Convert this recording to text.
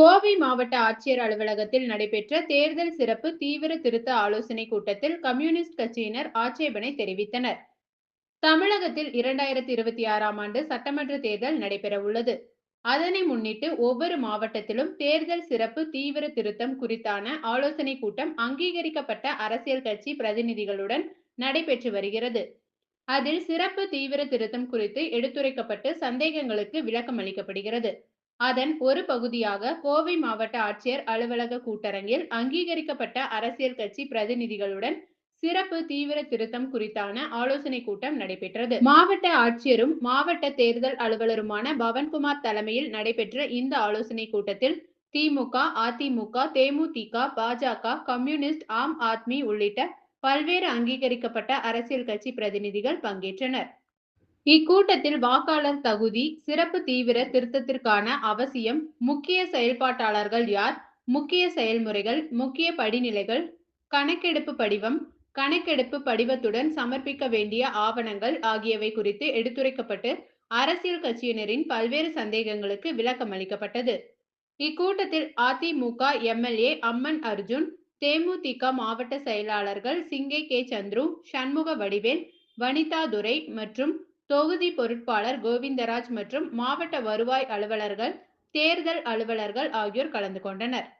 கோவை மாவட்ட ஆட்சியர் அலுவலகத்தில் நடைபெற்ற தேர்தல் சிறப்பு தீவிர திருத்த ஆலோசனை கூட்டத்தில் கம்யூனிஸ்ட் கட்சியினர் ஆட்சேபனை தெரிவித்தனர். தமிழகத்தில் இரண்டாயிரத்தி இருபத்தி ஆறாம் ஆண்டு சட்டமன்ற தேர்தல் நடைபெற உள்ளது. அதனை முன்னிட்டு ஒவ்வொரு மாவட்டத்திலும் தேர்தல் சிறப்பு தீவிர திருத்தம் குறித்தான ஆலோசனை கூட்டம் அங்கீகரிக்கப்பட்ட அரசியல் கட்சி பிரதிநிதிகளுடன் நடைபெற்று வருகிறது. அதில் சிறப்பு தீவிர திருத்தம் குறித்து எடுத்துரைக்கப்பட்டு சந்தேகங்களுக்கு விளக்கம் அளிக்கப்படுகிறது அதன் ஒரு பகுதியாக கோவை மாவட்ட ஆட்சியர் அலுவலக கூட்டரங்கில் அங்கீகரிக்கப்பட்ட அரசியல் கட்சி பிரதிநிதிகளுடன் சிறப்பு தீவிர திருத்தம் குறித்தான ஆலோசனை கூட்டம் நடைபெற்றது. மாவட்ட ஆட்சியரும் மாவட்ட தேர்தல் அலுவலருமான பவன்குமார் தலைமையில் நடைபெற்ற இந்த ஆலோசனை கூட்டத்தில் திமுக அதிமுக தேமுதிக பாஜக கம்யூனிஸ்ட் ஆம் ஆத்மி உள்ளிட்ட பல்வேறு அங்கீகரிக்கப்பட்ட அரசியல் கட்சி பிரதிநிதிகள் பங்கேற்றனர். இக்கூட்டத்தில் வாக்காளர் தகுதி சிறப்பு தீவிர திருத்தத்திற்கான அவசியம் முக்கிய செயல்பாட்டாளர்கள் யார் முக்கிய செயல்முறைகள் முக்கிய படிநிலைகள் கணக்கெடுப்பு படிவம் கணக்கெடுப்பு படிவத்துடன் சமர்ப்பிக்க வேண்டிய ஆவணங்கள் ஆகியவை குறித்து எடுத்துரைக்கப்பட்டு அரசியல் கட்சியினரின் பல்வேறு சந்தேகங்களுக்கு விளக்கம் அளிக்கப்பட்டது. இக்கூட்டத்தில் அதிமுக எம்எல்ஏ அம்மன் அர்ஜுன் தேமுதிக மாவட்ட செயலாளர்கள் சிங்கை கே. சந்துரு சண்முக வடிவேல் வனிதா துரை மற்றும் தொகுதி பொருட்பாளர் கோவிந்தராஜ் மற்றும் மாவட்ட வருவாய் அலுவலர்கள் தேர்தல் அலுவலர்கள் ஆகியோர் கலந்து கொண்டனர்.